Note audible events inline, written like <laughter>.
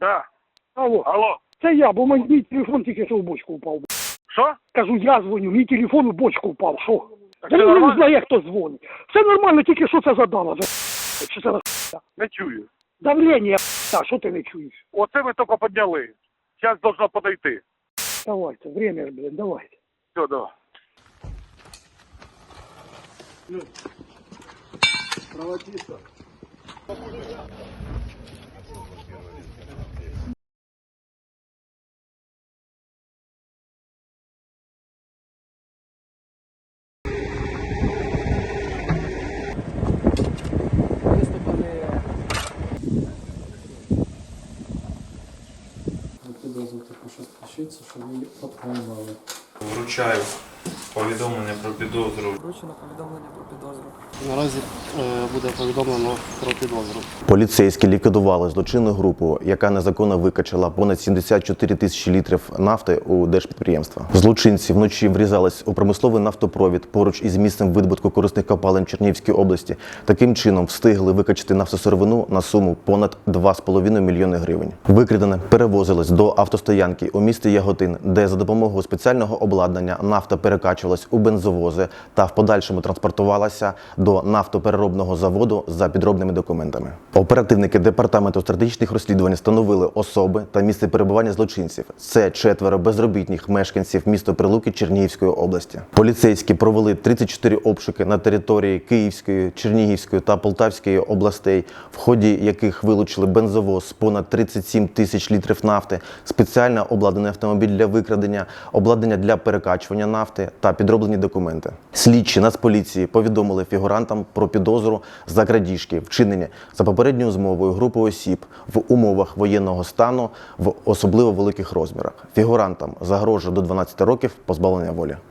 Да. Алло, Алло. це я, бо мій, мій телефон тільки що в бочку впав. Що? Кажу, я дзвоню, мій телефон у бочку впав. Що? Я не нормально? знаю, хто дзвонить. Все нормально, тільки що це задала. За... <laughs> Що це за <laughs> Не чую. давлення? <laughs> А що ти не чуєш? Оце ми тільки підняли. Зараз должно подойти. Давайте, время ж, блин, давайте. Все, давай. Підозрювати прошу включитися, що ви отримали. Вручаю повідомлення про підозру Вручено повідомлення про підозру. Наразі е, буде повідомлено про підозру. Поліцейські ліквідували злочинну групу, яка незаконно викачала понад 74 тисячі літрів нафти у держпідприємства. Злочинці вночі врізались у промисловий нафтопровід поруч із місцем видобутку корисних копалин Чернігівської області. Таким чином встигли викачати нафтосировину на суму понад 2,5 мільйони гривень. Викрадене перевозилось до автостоянки у місті Яготин, де за допомогою спеціального обладнання нафта перекачувалась у бензовози та в подальшому транспортувалася до нафтопереробного заводу за підробними документами. Оперативники департаменту стратегічних розслідувань встановили особи та місце перебування злочинців. Це четверо безробітних мешканців міста Прилуки Чернігівської області. Поліцейські провели 34 обшуки на території Київської, Чернігівської та Полтавської областей, в ході яких вилучили бензовоз з понад 37 тисяч літрів нафти, спеціально обладнаний автомобіль для викрадення, обладнання для перекачування нафти та підроблені документи. Слідчі Нацполіції повідомили фігурантам про підозру за крадіжки, вчинення за попередньою змовою групи осіб в умовах воєнного стану в особливо великих розмірах. Фігурантам загрожує до 12 років позбавлення волі.